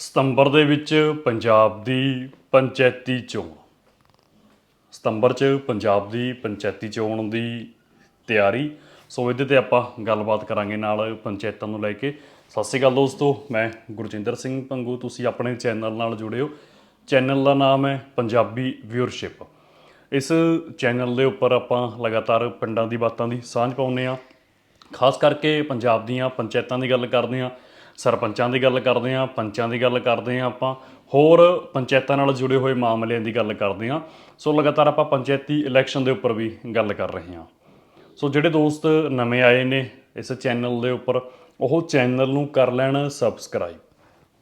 ਸਤੰਬਰ ਦੇ ਵਿੱਚ ਪੰਜਾਬ ਦੀ ਪੰਚਾਇਤੀ ਚੋਣ। ਸਤੰਬਰ 'ਚ ਪੰਜਾਬ ਦੀ ਪੰਚਾਇਤੀ ਚੋਣ ਦੀ ਤਿਆਰੀ। ਸੋ ਇਹਦੇ ਤੇ ਆਪਾਂ ਗੱਲਬਾਤ ਕਰਾਂਗੇ ਨਾਲ ਪੰਚਾਇਤਾਂ ਨੂੰ ਲੈ ਕੇ। ਸਤਿ ਸ਼੍ਰੀ ਅਕਾਲ ਦੋਸਤੋ, ਮੈਂ ਗੁਰਜਿੰਦਰ ਸਿੰਘ ਪੰਗੂ। ਤੁਸੀਂ ਆਪਣੇ ਚੈਨਲ ਨਾਲ ਜੁੜੇ ਹੋ ਚੈਨਲ ਦਾ ਨਾਮ ਹੈ ਪੰਜਾਬੀ ਵਿਊਅਰਸ਼ਿਪ। ਇਸ ਚੈਨਲ ਦੇ ਉੱਪਰ ਆਪਾਂ ਲਗਾਤਾਰ ਪਿੰਡਾਂ ਦੀ ਬਾਤਾਂ ਦੀ ਸਾਂਝ ਪਾਉਂਦੇ ਆ ਖਾਸ ਕਰਕੇ ਪੰਜਾਬ ਦੀਆਂ ਪੰਚਾਇਤਾਂ ਦੀ ਗੱਲ ਕਰਦੇ ਆ ਸਰਪੰਚਾਂ ਦੀ ਗੱਲ ਕਰਦੇ ਆ ਪੰਚਾਂ ਦੀ ਗੱਲ ਕਰਦੇ ਆ ਆਪਾਂ, ਹੋਰ ਪੰਚਾਇਤਾਂ ਨਾਲ ਜੁੜੇ ਹੋਏ ਮਾਮਲਿਆਂ ਦੀ ਗੱਲ ਕਰਦੇ ਆ ਸੋ ਲਗਾਤਾਰ ਆਪਾਂ ਪੰਚਾਇਤੀ ਇਲੈਕਸ਼ਨ ਦੇ ਉੱਪਰ ਵੀ ਗੱਲ ਕਰ ਰਹੇ ਹਾਂ। ਸੋ ਜਿਹੜੇ ਦੋਸਤ ਨਵੇਂ ਆਏ ਨੇ ਇਸ ਚੈਨਲ ਦੇ ਉੱਪਰ, ਉਹ ਚੈਨਲ ਨੂੰ ਕਰ ਲੈਣ ਸਬਸਕ੍ਰਾਈਬ।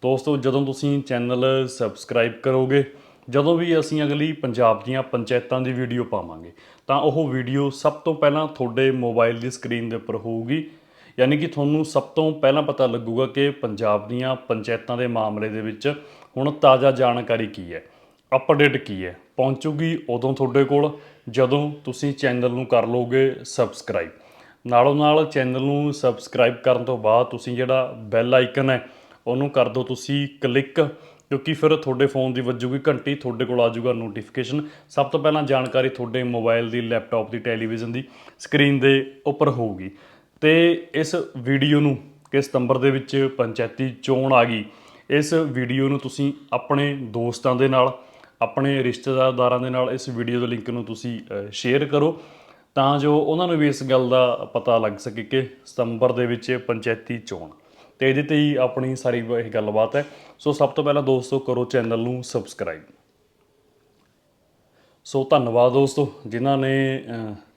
ਦੋਸਤੋ, ਜਦੋਂ ਤੁਸੀਂ ਚੈਨਲ ਸਬਸਕ੍ਰਾਈਬ ਕਰੋਗੇ, ਜਦੋਂ ਵੀ ਅਸੀਂ ਅਗਲੀ ਪੰਜਾਬ ਦੀਆਂ ਪੰਚਾਇਤਾਂ ਦੀ ਵੀਡੀਓ ਪਾਵਾਂਗੇ, ਤਾਂ ਉਹ ਵੀਡੀਓ ਸਭ ਤੋਂ ਪਹਿਲਾਂ ਤੁਹਾਡੇ ਮੋਬਾਈਲ ਦੀ ਸਕਰੀਨ ਦੇ ਉੱਪਰ ਹੋਊਗੀ। ਯਾਨੀ ਕਿ ਤੁਹਾਨੂੰ ਸਭ ਤੋਂ ਪਹਿਲਾਂ ਪਤਾ ਲੱਗੂਗਾ ਕਿ ਪੰਜਾਬ ਦੀਆਂ ਪੰਚਾਇਤਾਂ ਦੇ ਮਾਮਲੇ ਦੇ ਵਿੱਚ ਹੁਣ ਤਾਜ਼ਾ ਜਾਣਕਾਰੀ ਕੀ ਹੈ ਅਪਡੇਟ ਕੀ ਹੈ, ਪਹੁੰਚੂਗੀ ਉਦੋਂ ਤੁਹਾਡੇ ਕੋਲ, ਜਦੋਂ ਤੁਸੀਂ ਚੈਨਲ ਨੂੰ ਕਰ ਲਓਗੇ ਸਬਸਕ੍ਰਾਈਬ ਨਾਲੋਂ ਨਾਲ ਚੈਨਲ ਨੂੰ ਸਬਸਕ੍ਰਾਈਬ ਕਰਨ ਤੋਂ ਬਾਅਦ ਤੁਸੀਂ ਜਿਹੜਾ ਬੈਲ ਆਈਕਨ ਹੈ, ਉਹਨੂੰ ਕਰ ਦਿਓ ਤੁਸੀਂ ਕਲਿੱਕ ਕਿਉਂਕਿ ਫਿਰ ਤੁਹਾਡੇ ਫੋਨ ਦੀ ਵੱਜੂਗੀ ਘੰਟੀ, ਤੁਹਾਡੇ ਕੋਲ ਆ ਜਾਊਗਾ ਨੋਟੀਫਿਕੇਸ਼ਨ ਸਭ ਤੋਂ ਪਹਿਲਾਂ ਜਾਣਕਾਰੀ ਤੁਹਾਡੇ ਮੋਬਾਈਲ ਦੀ ਲੈਪਟਾਪ ਦੀ ਟੈਲੀਵਿਜ਼ਨ ਦੀ ਸਕਰੀਨ ਦੇ ਉੱਪਰ ਹੋਊਗੀ। ਤੇ ਇਸ ਵੀਡੀਓ ਨੂੰ ਕਿ ਸਤੰਬਰ ਦੇ ਵਿੱਚ ਪੰਚਾਇਤੀ ਚੋਣ ਆ ਗਈ, ਇਸ ਵੀਡੀਓ ਨੂੰ ਤੁਸੀਂ ਆਪਣੇ ਦੋਸਤਾਂ ਦੇ ਨਾਲ, ਆਪਣੇ ਰਿਸ਼ਤੇਦਾਰਾਂ ਦੇ ਨਾਲ ਇਸ ਵੀਡੀਓ ਦੇ ਲਿੰਕ ਨੂੰ ਤੁਸੀਂ ਸ਼ੇਅਰ ਕਰੋ, ਤਾਂ ਜੋ ਉਹਨਾਂ ਨੂੰ ਵੀ ਇਸ ਗੱਲ ਦਾ ਪਤਾ ਲੱਗ ਸਕੇ ਕਿ ਸਤੰਬਰ ਦੇ ਵਿੱਚ ਪੰਚਾਇਤੀ ਚੋਣ। ਤੇ ਇਹਦੇ ਤੇ ਹੀ ਆਪਣੀ ਸਾਰੀ ਇਹ ਗੱਲਬਾਤ ਹੈ। ਸੋ ਸਭ ਤੋਂ ਪਹਿਲਾਂ ਦੋਸਤੋ ਕਰੋ ਚੈਨਲ ਨੂੰ ਸਬਸਕ੍ਰਾਈਬ। ਸੋ ਧੰਨਵਾਦ ਦੋਸਤੋ ਜਿਨ੍ਹਾਂ ਨੇ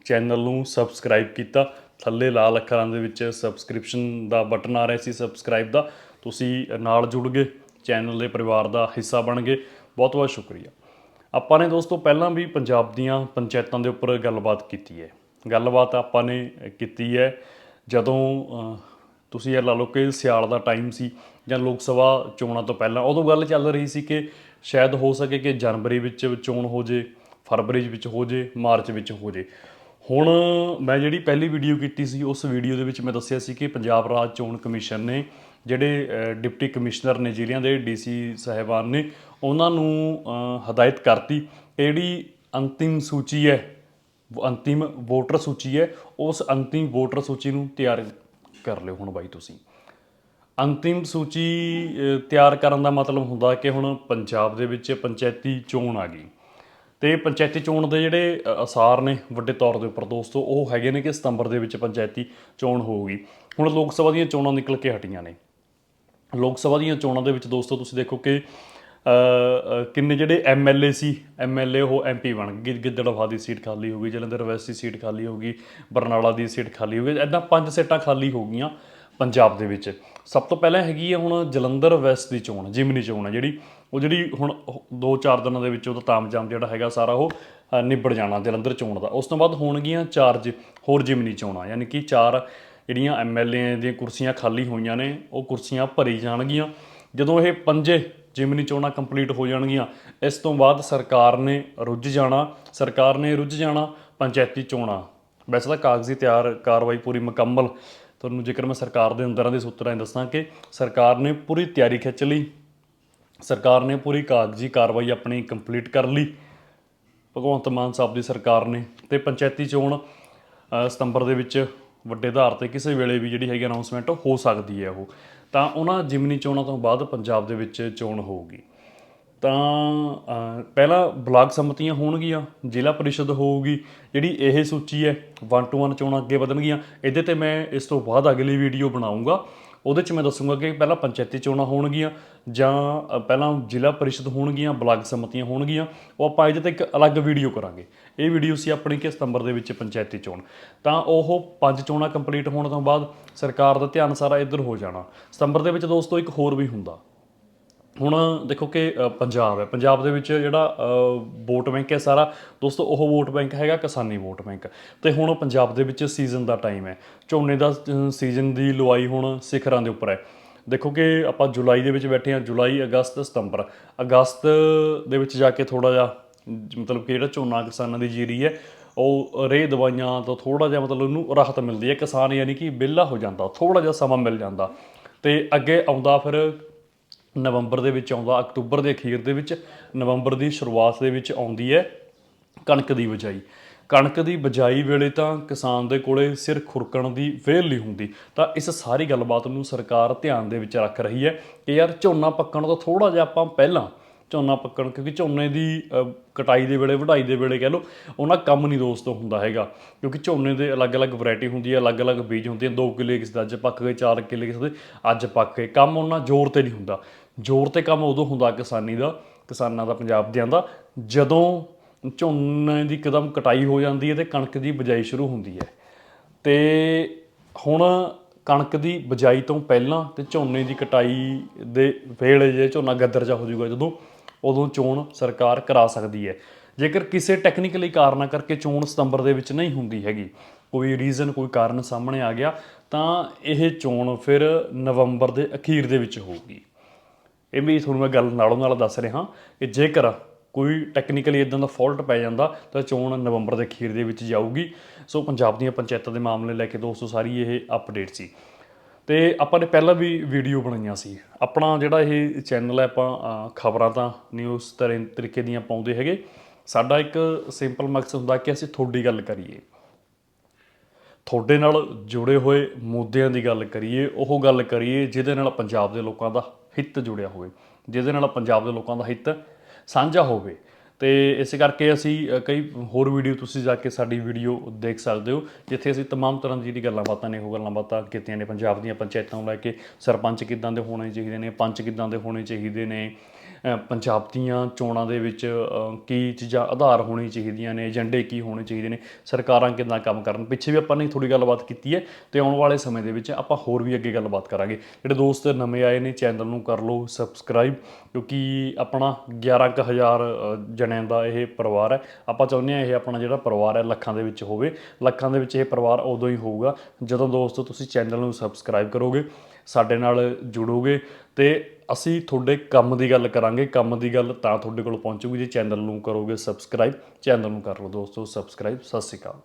ਚੈਨਲ ਨੂੰ ਸਬਸਕ੍ਰਾਈਬ ਕੀਤਾ। ਥੱਲੇ ਲਾਲ ਅੱਖਰਾਂ ਦੇ ਵਿੱਚ ਸਬਸਕ੍ਰਿਪਸ਼ਨ ਦਾ ਬਟਨ ਆ ਰਿਹਾ ਸੀ ਸਬਸਕ੍ਰਾਈਬ ਦਾ। ਤੁਸੀਂ ਨਾਲ ਜੁੜ ਗਏ ਚੈਨਲ ਦੇ ਪਰਿਵਾਰ ਦਾ ਹਿੱਸਾ ਬਣ ਗਏ। ਬਹੁਤ ਬਹੁਤ ਸ਼ੁਕਰੀਆ। ਆਪਾਂ ਨੇ ਦੋਸਤੋ, ਪਹਿਲਾਂ ਵੀ ਪੰਜਾਬ ਦੀਆਂ ਪੰਚਾਇਤਾਂ ਦੇ ਉੱਪਰ ਗੱਲਬਾਤ ਕੀਤੀ ਹੈ। ਗੱਲਬਾਤ ਆਪਾਂ ਨੇ ਕੀਤੀ ਹੈ, ਜਦੋਂ ਤੁਸੀਂ ਇਹ ਲਾ ਲਓ ਕਿ ਸਿਆਲ ਦਾ ਟਾਈਮ ਸੀ ਜਾਂ ਲੋਕ ਸਭਾ ਚੋਣਾਂ ਤੋਂ ਪਹਿਲਾਂ, ਉਦੋਂ ਗੱਲ ਚੱਲ ਰਹੀ ਸੀ ਕਿ ਸ਼ਾਇਦ ਹੋ ਸਕੇ ਕਿ ਜਨਵਰੀ ਵਿੱਚ ਚੋਣ ਹੋ ਜੇ, ਫਰਵਰੀ ਵਿੱਚ ਹੋ ਜੇ, ਮਾਰਚ ਵਿੱਚ ਹੋ ਜੇ। ਹੁਣ ਮੈਂ ਜਿਹੜੀ ਪਹਿਲੀ ਵੀਡੀਓ ਕੀਤੀ ਸੀ, ਉਸ ਵੀਡੀਓ ਦੇ ਵਿੱਚ ਮੈਂ ਦੱਸਿਆ ਸੀ ਕਿ ਪੰਜਾਬ ਰਾਜ ਚੋਣ ਕਮਿਸ਼ਨ ਨੇ ਜਿਹੜੇ ਡਿਪਟੀ ਕਮਿਸ਼ਨਰ ਨੇ ਜ਼ਿਲ੍ਹਿਆਂ ਦੇ ਡੀਸੀ ਸਾਹਿਬਾਨ ਨੇ, ਉਹਨਾਂ ਨੂੰ ਹਦਾਇਤ ਕਰਤੀ। ਕਿ ਜਿਹੜੀ ਅੰਤਿਮ ਸੂਚੀ ਹੈ, ਅੰਤਿਮ ਵੋਟਰ ਸੂਚੀ ਹੈ, ਉਸ ਅੰਤਿਮ ਵੋਟਰ ਸੂਚੀ ਨੂੰ ਤਿਆਰ ਕਰ ਲਿਓ ਹੁਣ ਬਾਈ ਤੁਸੀਂ। ਅੰਤਿਮ ਸੂਚੀ ਤਿਆਰ ਕਰਨ ਦਾ ਮਤਲਬ ਹੁੰਦਾ ਕਿ ਹੁਣ ਪੰਜਾਬ ਦੇ ਵਿੱਚ ਪੰਚਾਇਤੀ ਚੋਣ ਆ ਗਈ। ਤੇ ਪੰਚਾਇਤੀ ਚੋਣ ਦੇ ਜਿਹੜੇ ਅਸਾਰ ਨੇ ਵੱਡੇ ਤੌਰ ਦੇ ਉੱਪਰ ਦੋਸਤੋ ਉਹ ਹੈਗੇ ਨੇ ਕਿ ਸਤੰਬਰ ਦੇ ਵਿੱਚ ਪੰਚਾਇਤੀ ਚੋਣ ਹੋਊਗੀ। ਹੁਣ ਲੋਕ ਸਭਾ ਦੀਆਂ ਚੋਣਾਂ ਨਿਕਲ ਕੇ ਹਟੀਆਂ ਨੇ। ਲੋਕ ਸਭਾ ਦੀਆਂ ਚੋਣਾਂ ਦੇ ਵਿੱਚ ਦੋਸਤੋ ਤੁਸੀਂ ਦੇਖੋ ਕਿ ਅ, ਅ, ਕਿੰਨੇ ਜਿਹੜੇ ਐਮਐਲਏ ਸੀ ਐਮਐਲਏ ਉਹ ਐਮਪੀ ਬਣ ਗਏ। ਗਿੱਦੜਵਾ ਦੀ ਸੀਟ ਖਾਲੀ ਹੋ ਗਈ ਜਲੰਧਰ ਵੈਸਟ ਦੀ ਸੀਟ ਖਾਲੀ ਹੋ ਗਈ ਬਰਨਾਲਾ ਦੀ ਸੀਟ ਖਾਲੀ ਹੋ ਗਈ ਐਦਾਂ ਪੰਜ ਸੀਟਾਂ ਖਾਲੀ ਹੋ ਗਈਆਂ ਪੰਜਾਬ ਦੇ ਵਿੱਚ। ਸਭ ਤੋਂ ਪਹਿਲਾਂ ਹੈਗੀ ਹੈ ਹੁਣ ਜਲੰਧਰ ਵੈਸਟ ਦੀ ਚੋਣ ਜਿਮਨੀ ਚੋਣ ਹੈ ਜਿਹੜੀ। ਉਹ ਜਿਹੜੀ ਹੁਣ 2-4 ਦਿਨਾਂ ਦੇ ਵਿੱਚ ਉਹਦਾ ਤਾਮਜਾਮ ਜਿਹੜਾ ਹੈਗਾ ਸਾਰਾ ਉਹ ਨਿਬੜ ਜਾਣਾ, ਜਲੰਧਰ ਚੋਣ ਦਾ। ਉਸ ਤੋਂ ਬਾਅਦ ਹੋਣਗੀਆਂ ਚਾਰ ਜਿ- ਹੋਰ ਜਿਮਨੀ ਚੋਣਾਂ ਯਾਨੀ ਕਿ ਚਾਰ ਜਿਹੜੀਆਂ ਐਮਐਲਏ ਦੀਆਂ ਕੁਰਸੀਆਂ ਖਾਲੀ ਹੋਈਆਂ ਨੇ, ਉਹ ਕੁਰਸੀਆਂ ਭਰੀ ਜਾਣਗੀਆਂ। ਜਦੋਂ ਇਹ ਪੰਜੇ ਜਿਮਨੀ ਚੋਣਾਂ ਕੰਪਲੀਟ ਹੋ ਜਾਣਗੀਆਂ, ਇਸ ਤੋਂ ਬਾਅਦ ਸਰਕਾਰ ਨੇ ਰੁੱਝ ਜਾਣਾ, ਸਰਕਾਰ ਨੇ ਰੁੱਝ ਜਾਣਾ, ਪੰਚਾਇਤੀ ਚੋਣਾਂ ਵੈਸੇ ਤਾਂ ਕਾਗਜ਼ੀ ਤਿਆਰ ਕਾਰਵਾਈ ਪੂਰੀ ਮੁਕੰਮਲ। ਤੁਹਾਨੂੰ ਜੇਕਰ ਮੈਂ ਸਰਕਾਰ ਦੇ ਅੰਦਰਾਂ ਦੇ ਸੂਤਰਾਂ 'ਚ ਦੱਸਾਂ ਕਿ ਸਰਕਾਰ ਨੇ ਪੂਰੀ ਤਿਆਰੀ ਖਿੱਚ ਲਈ। ਸਰਕਾਰ ਨੇ ਪੂਰੀ ਕਾਗਜ਼ੀ ਕਾਰਵਾਈ ਆਪਣੀ ਕੰਪਲੀਟ ਕਰ ਲਈ। ਭਗਵੰਤ ਮਾਨ ਸਾਹਿਬ ਦੀ ਸਰਕਾਰ ਨੇ ਤੇ ਪੰਚਾਇਤੀ ਚੋਣ ਸਤੰਬਰ ਦੇ ਵਿੱਚ ਵੱਡੇ ਆਧਾਰ ਤੇ ਕਿਸੇ ਵੇਲੇ ਵੀ ਜਿਹੜੀ ਹੈਗੀ ਅਨਾਉਂਸਮੈਂਟ ਹੋ ਸਕਦੀ ਹੈ ਉਹ। ਤਾਂ ਉਹਨਾਂ ਜਿਮਨੀ ਚੋਣਾਂ ਤੋਂ ਬਾਅਦ ਪੰਜਾਬ ਦੇ ਵਿੱਚ ਚੋਣ ਹੋਊਗੀ। ਤਾਂ ਪਹਿਲਾਂ ਬਲਾਕ ਸੰਮਤੀਆਂ ਹੋਣਗੀਆਂ, ਜ਼ਿਲ੍ਹਾ ਪਰਿਸ਼ਦ ਹੋਊਗੀ, ਜਿਹੜੀ ਇਹ ਸੂਚੀ ਹੈ 1 ਟੂ 1 ਚੋਣਾਂ ਅੱਗੇ ਵਧਣਗੀਆਂ। ਇਹਦੇ ਤੇ ਮੈਂ ਇਸ ਤੋਂ ਬਾਅਦ ਅਗਲੀ ਵੀਡੀਓ ਬਣਾਉਂਗਾ ਉਹਦੇ 'ਚ ਮੈਂ ਦੱਸੂਗਾ ਕਿ ਪਹਿਲਾਂ ਪੰਚਾਇਤੀ ਚੋਣਾਂ ਹੋਣਗੀਆਂ ਜਾਂ ਪਹਿਲਾਂ ਜ਼ਿਲ੍ਹਾ ਪਰਿਸ਼ਦ ਹੋਣਗੀਆਂ, ਬਲਾਕ ਸਮਤੀਆਂ ਹੋਣਗੀਆਂ, ਉਹ ਆਪਾਂ ਇਹਦੇ ਤੇ ਇੱਕ ਅਲੱਗ ਵੀਡੀਓ ਕਰਾਂਗੇ। ਇਹ ਵੀਡੀਓ ਸੀ ਆਪਣੀ ਕਿ ਸਤੰਬਰ ਦੇ ਵਿੱਚ ਪੰਚਾਇਤੀ ਚੋਣ। ਤਾਂ ਉਹ ਪੰਜ ਚੋਣਾਂ ਕੰਪਲੀਟ ਹੋਣ ਤੋਂ ਬਾਅਦ ਸਰਕਾਰ ਦਾ ਧਿਆਨ ਸਾਰਾ ਇੱਧਰ ਹੋ ਜਾਣਾ। ਸਤੰਬਰ ਦੇ ਵਿੱਚ ਦੋਸਤੋ ਇੱਕ ਹੋਰ ਵੀ ਹੁੰਦਾ। ਹੁਣ ਦੇਖੋ ਕਿ ਅ, ਪੰਜਾਬ ਹੈ। ਪੰਜਾਬ ਦੇ ਵਿੱਚ ਜਿਹੜਾ ਅ, ਵੋਟ ਬੈਂਕ ਹੈ ਸਾਰਾ ਦੋਸਤੋ ਉਹ ਵੋਟ ਬੈਂਕ ਹੈਗਾ ਕਿਸਾਨੀ ਵੋਟ ਬੈਂਕ। ਤੇ ਹੁਣ ਪੰਜਾਬ ਦੇ ਵਿੱਚ ਸੀਜ਼ਨ ਦਾ ਟਾਈਮ ਹੈ। ਝੋਨੇ ਦਾ ਸੀਜ਼ਨ ਦੀ ਲੁਆਈ ਹੁਣ ਸਿਖਰਾਂ ਦੇ ਉੱਪਰ ਹੈ। ਦੇਖੋ ਕਿ ਆਪਾਂ ਜੁਲਾਈ ਦੇ ਵਿੱਚ ਬੈਠੇ ਹਾਂ ਜੁਲਾਈ ਅਗਸਤ ਸਤੰਬਰ। ਅਗਸਤ ਦੇ ਵਿੱਚ ਜਾ ਕੇ ਥੋੜਾ ਜਿਹਾ ਜ- ਮਤਲਬ ਕਿ ਜਿਹੜਾ ਝੋਨਾ ਕਿਸਾਨਾਂ ਦੀ ਜੀਰੀ ਹੈ ਉਹ ਰੇਹ ਦਵਾਈਆਂ ਤੋਂ ਥੋੜਾ ਜਿਹਾ ਮਤਲਬ ਉਹਨੂੰ ਰਾਹਤ ਮਿਲਦੀ ਹੈ। ਕਿਸਾਨ ਯਾਨੀ ਕਿ ਵਿਹਲਾ ਹੋ ਜਾਂਦਾ ਥੋੜਾ ਜਿਹਾ ਸਮਾਂ ਮਿਲ ਜਾਂਦਾ। ਤੇ ਅੱਗੇ ਆਉਂਦਾ ਫਿਰ ਨਵੰਬਰ ਦੇ ਵਿੱਚ ਆਉਂਦਾ, ਅਕਤੂਬਰ ਦੇ ਅਖੀਰ ਦੇ ਵਿੱਚ, ਨਵੰਬਰ ਦੀ ਸ਼ੁਰੂਆਤ ਦੇ ਵਿੱਚ ਆਉਂਦੀ ਹੈ ਕਣਕ ਦੀ ਬਜਾਈ। ਕਣਕ ਦੀ ਬਜਾਈ ਵੇਲੇ ਤਾਂ ਕਿਸਾਨ ਦੇ ਕੋਲੇ ਸਿਰ ਖੁਰਕਣ ਦੀ ਵੇਲ ਨਹੀਂ ਹੁੰਦੀ। ਤਾਂ ਇਸ ਸਾਰੀ ਗੱਲਬਾਤ ਨੂੰ ਸਰਕਾਰ ਧਿਆਨ ਦੇ ਵਿੱਚ ਰੱਖ ਰਹੀ ਹੈ ਕਿ ਯਾਰ ਝੋਨਾ ਪੱਕਣ ਤੋਂ ਥੋੜਾ ਜਿਹਾ ਆਪਾਂ ਪਹਿਲਾਂ ਝੋਨਾ ਪੱਕਣ, ਕਿਉਂਕਿ ਝੋਨੇ ਦੀ ਕਟਾਈ ਦੇ ਵੇਲੇ, ਵਢਾਈ ਦੇ ਵੇਲੇ ਕਹਿ ਲਓ, ਉਹਨਾਂ ਕੰਮ ਨਹੀਂ ਦੋਸਤੋ ਹੁੰਦਾ ਹੈਗਾ। ਕਿਉਂਕਿ ਝੋਨੇ ਦੇ ਅਲੱਗ-ਅਲੱਗ ਵੈਰਾਈਟੀ ਹੁੰਦੀ ਹੈ, ਅਲੱਗ-ਅਲੱਗ ਬੀਜ ਹੁੰਦੇ ਆ 2 ਕਿੱਲੇ ਕਿਸੇ ਦਾ ਅੱਜ ਪੱਕ ਗਏ 4 ਕਿੱਲੇ ਕਿਸੇ ਦੇ ਅੱਜ ਪੱਕ ਗਏ। ਕੰਮ ਉਹਨਾਂ ਜ਼ੋਰ ਤੇ ਨਹੀਂ ਹੁੰਦਾ। ਜ਼ੋਰ ਤੇ ਕੰਮ ਉਦੋਂ ਹੁੰਦਾ ਕਿਸਾਨੀ ਦਾ, ਕਿਸਾਨਾਂ ਦਾ, ਪੰਜਾਬ ਦਿਆਂ ਦਾ, ਜਦੋਂ ਝੋਨੇ ਦੀ ਕਦਮ ਕਟਾਈ ਹੋ ਜਾਂਦੀ ਹੈ ਤੇ ਕਣਕ ਦੀ ਬਜਾਈ ਸ਼ੁਰੂ ਹੁੰਦੀ ਹੈ। ਤੇ ਹੁਣ ਕਣਕ ਦੀ ਬਜਾਈ ਤੋਂ ਪਹਿਲਾਂ ਤੇ ਝੋਨੇ ਦੀ ਕਟਾਈ ਦੇ ਵੇਲੇ ਜੇ ਝੋਨਾ ਗੱਦਰ ਜਾ ਹੋ ਜਾਊਗਾ, ਜਦੋਂ ਉਦੋਂ ਚੋਣ ਸਰਕਾਰ ਕਰਾ ਸਕਦੀ ਹੈ। ਜੇਕਰ ਕਿਸੇ ਟੈਕਨੀਕਲੀ ਕਾਰਨਾਂ ਕਰਕੇ ਚੋਣ ਸਤੰਬਰ ਦੇ ਵਿੱਚ ਨਹੀਂ ਹੁੰਦੀ ਹੈਗੀ, ਕੋਈ ਰੀਜ਼ਨ ਕੋਈ ਕਾਰਨ ਸਾਹਮਣੇ ਆ ਗਿਆ, ਤਾਂ ਇਹ ਚੋਣ ਫਿਰ ਨਵੰਬਰ ਦੇ ਅਖੀਰ ਦੇ ਵਿੱਚ ਹੋਊਗੀ। ਇਹ ਵੀ ਤੁਹਾਨੂੰ ਮੈਂ ਗੱਲ ਨਾਲੋਂ ਨਾਲ ਦੱਸ ਰਿਹਾ ਕਿ ਜੇਕਰ ਕੋਈ ਟੈਕਨੀਕਲੀ ਇਦਾਂ ਦਾ ਫਾਲਟ ਪੈ ਜਾਂਦਾ, ਤਾਂ ਚੋਣ ਨਵੰਬਰ ਦੇ ਅਖੀਰ ਦੇ ਵਿੱਚ ਜਾਊਗੀ। ਸੋ ਪੰਜਾਬ ਦੀਆਂ ਪੰਚਾਇਤਾਂ ਦੇ ਮਾਮਲੇ ਲੈ ਕੇ ਦੋਸਤੋ, ਸਾਰੀ ਇਹ ਅਪਡੇਟ ਸੀ। ਤੇ ਆਪਾਂ ਨੇ ਪਹਿਲਾਂ ਵੀ ਵੀਡੀਓ ਬਣਾਈਆਂ ਸੀ। ਆਪਣਾ ਜਿਹੜਾ ਇਹ ਚੈਨਲ ਹੈ, ਆਪਾਂ ਖਬਰਾਂ ਤਾਂ ਨਿਊਜ਼ ਤਰ੍ਹਾਂ ਤਰੀਕੇ ਦੀਆਂ ਪਾਉਂਦੇ ਹੈਗੇ। ਸਾਡਾ ਇੱਕ ਸਿੰਪਲ ਮਕਸਦ ਹੁੰਦਾ ਕਿ ਅਸੀਂ ਤੁਹਾਡੀ ਗੱਲ ਕਰੀਏ। ਤੁਹਾਡੇ ਨਾਲ ਜੁੜੇ ਹੋਏ ਮੁੱਦਿਆਂ ਦੀ ਗੱਲ ਕਰੀਏ ਉਹ ਗੱਲ ਕਰੀਏ ਜਿਹਦੇ ਨਾਲ ਪੰਜਾਬ ਦੇ ਲੋਕਾਂ ਦਾ ਹਿੱਤ ਜੁੜਿਆ ਹੋਵੇ ਜਿਹਦੇ ਨਾਲ ਪੰਜਾਬ ਦੇ ਲੋਕਾਂ ਦਾ ਹਿੱਤ ਸਾਂਝਾ ਹੋਵੇ ਤੇ ਇਸੇ ਕਰਕੇ ਅਸੀਂ ਅ, ਕਈ ਹੋਰ ਵੀਡੀਓ ਤੁਸੀਂ ਜਾ ਕੇ ਸਾਡੀ ਵੀਡੀਓ ਦੇਖ ਸਕਦੇ ਹੋ ਜਿੱਥੇ ਅਸੀਂ तमाम ਤਰ੍ਹਾਂ ਦੀ ਜਿਹੜੀ ਗੱਲਾਂ ਬਾਤਾਂ ਨੇ ਉਹ ਗੱਲਾਂ ਬਾਤਾਂ ਕੀਤੀਆਂ ਨੇ ਪੰਜਾਬ ਦੀਆਂ ਪੰਚਾਇਤਾਂ ਨੂੰ ਲੈ ਕੇ ਸਰਪੰਚ ਕਿੱਦਾਂ ਦੇ ਹੋਣੇ ਚਾਹੀਦੇ ਨੇ ਪੰਚ ਕਿੱਦਾਂ ਦੇ ਹੋਣੇ ਚਾਹੀਦੇ ਨੇ ਅ, ਪੰਜਾਬ ਦੀਆਂ ਚੋਣਾਂ ਦੇ ਵਿੱਚ ਕੀ ਚੀਜ਼ਾਂ ਆਧਾਰ ਹੋਣੀ ਚਾਹੀਦੀਆਂ ਨੇ, ਏਜੰਡੇ ਕੀ ਹੋਣੇ ਚਾਹੀਦੇ ਨੇ, ਸਰਕਾਰਾਂ ਕਿੱਦਾਂ ਕੰਮ ਕਰਨ? ਪਿੱਛੇ ਵੀ ਆਪਾਂ ਨੇ ਥੋੜੀ ਗੱਲਬਾਤ ਕੀਤੀ ਹੈ ਤੇ ਆਉਣ ਵਾਲੇ ਸਮੇਂ ਦੇ ਵਿੱਚ ਆਪਾਂ ਹੋਰ ਵੀ ਅੱਗੇ ਗੱਲਬਾਤ ਕਰਾਂਗੇ। ਜਿਹੜੇ ਦੋਸਤ ਨਵੇਂ ਆਏ ਨੇ, ਚੈਨਲ ਨੂੰ ਕਰ ਲਓ ਸਬਸਕ੍ਰਾਈਬ, ਕਿਉਂਕਿ ਆਪਣਾ 11000 ਜਣਿਆਂ ਦਾ ਇਹ ਪਰਿਵਾਰ ਹੈ। ਆਪਾਂ ਚਾਹੁੰਦੇ ਹਾਂ ਇਹ ਆਪਣਾ ਜਿਹੜਾ ਪਰਿਵਾਰ ਹੈ ਲੱਖਾਂ ਦੇ ਵਿੱਚ ਹੋਵੇ। ਲੱਖਾਂ ਦੇ ਵਿੱਚ ਇਹ ਪਰਿਵਾਰ ਉਦੋਂ ਹੀ ਹੋਊਗਾ ਜਦੋਂ ਦੋਸਤੋ ਤੁਸੀਂ ਚੈਨਲ ਨੂੰ ਸਬਸਕ੍ਰਾਈਬ ਕਰੋਗੇ। ਸਾਡੇ ਨਾਲ ਜੁੜੋਗੇ ਤੇ ਅਸੀਂ ਤੁਹਾਡੇ ਕੰਮ ਦੀ ਗੱਲ ਕਰਾਂਗੇ, ਕੰਮ ਦੀ ਗੱਲ ਤਾਂ ਤੁਹਾਡੇ ਕੋਲ ਪਹੁੰਚੂਗੀ ਜੇ ਚੈਨਲ ਨੂੰ ਕਰੋਗੇ ਸਬਸਕ੍ਰਾਈਬ ਚੈਨਲ ਨੂੰ ਕਰ ਲਓ ਦੋਸਤੋ ਸਬਸਕ੍ਰਾਈਬ ਸਤਿ ਸ਼੍ਰੀ ਅਕਾਲ।